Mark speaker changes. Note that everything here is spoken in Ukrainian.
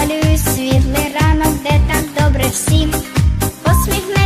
Speaker 1: Малюю світлий ранок, де так добре всім посміхне.